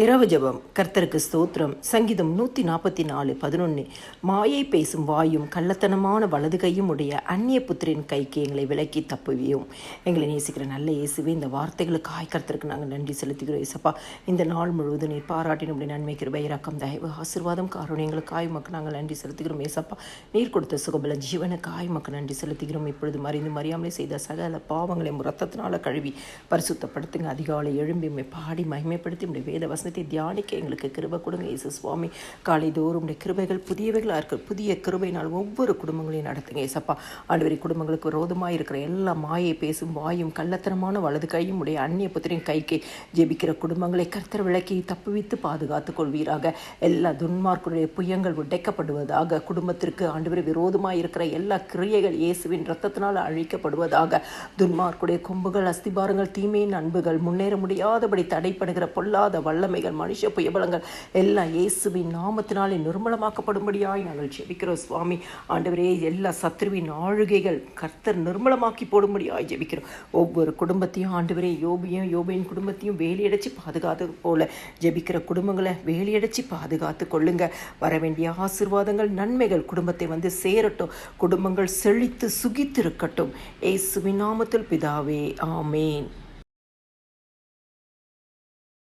இரவு ஜெபம் கர்த்தருக்கு ஸ்தோத்திரம் சங்கீதம் நூற்றி நாற்பத்தி நாலு பதினொன்று மாயை பேசும் வாயும் கள்ளத்தனமான வலது கையும் உடைய அந்நிய புத்திரின் கைக்கு எங்களை விலக்கி தப்புவியும். எங்களை நேசிக்கிற நல்ல இயேசுவே இந்த வார்த்தைகளுக்காய் கர்த்தருக்கு நாங்கள் நன்றி செலுத்துகிறோம் இயேசப்பா இந்த நாள் முழுவதும் நீர் பாராட்டினுடைய நன்மைக்கு நன்மை கிருபை தயவு ஆசீர்வாதம் காரணம் எங்களுக்காய் நாங்கள் நன்றி செலுத்துகிறோம் ஏசப்பா. நீர் கொடுத்த சுகபல ஜீவனுக்காய் மக்கள் நன்றி செலுத்துகிறோம். இப்பொழுது மறைந்து மறியாமலே செய்த சகல பாவங்களை ரத்தத்தினால கழுவி பரிசுத்தப்படுத்துங்க. அதிகாலை எழும்பி பாடி மகிமைப்படுத்தி உடைய வேத வசனத்தை தியானிக்க எங்களுக்கு கிருபை கொடுங்க. இயேசு சுவாமி காலை தோறும் உடைய கிருபைகள் புதியவைகளாக இருக்கு புதிய கிருபையினால் ஒவ்வொரு குடும்பங்களையும் நடத்துங்க. ஏசப்பா ஆண்டவரி குடும்பங்களுக்கு விரோதமாக இருக்கிற எல்லா மாயை பேசும் வாயும் கள்ளத்தனமான வலது கையும் உடைய அந்நிய புத்திரின் கைக்கு ஜெபிக்கிற குடும்பங்களை கர்த்தர் விளக்கி தப்புவித்து பாதுகாத்துக் கொள்வீராக. எல்லா துன்மார்க்குடைய புயங்கள் உடைக்கப்படுவதாக குடும்பத்திற்கு ஆண்டவரை விரோதமாக இருக்கிற எல்லா கிரியைகள் இயேசுவின் ரத்தத்தினால் அழிக்கப்படுவதாக துன்மார்க்குடைய கொம்புகள் அஸ்திபாரங்கள் தீமையின் அன்புகள் முன்னேற முடியாதபடி தடைப்படுகிற பொல்லாத வல்லமைகள் மனுஷ புயபலங்கள் எல்லாம் இயேசுவின் நாமத்தினாலே நிர்மலமாக்கப்படும்படியாய் நாங்கள் ஜெபிக்கிறோம் சுவாமி. ஆண்டவரே எல்லா சத்ருவின் ஆளுகைகள் கர்த்தர் நிர்மலமாக்கி போடும்படியாய் ஜெபிக்கிறோம். ஒவ்வொரு குடும்பத்தையும் ஆண்டவரே யோபியும் யோபியின் குடும்பத்தையும் வேலையடைச்சு பாதுகாத்து போல ஜெபிக்கிற குடும்பங்களை வேலையடைச்சு பாதுகாத்து கொள்ளுங்க. வர வேண்டிய ஆசிர்வாதங்கள் நன்மைகள் குடும்பத்தை வந்து சேரட்டும். குடும்பங்கள் செழித்து சுகித்திருக்கட்டும். ஏசுவின் நாமத்தில் பிதாவே ஆமேன்.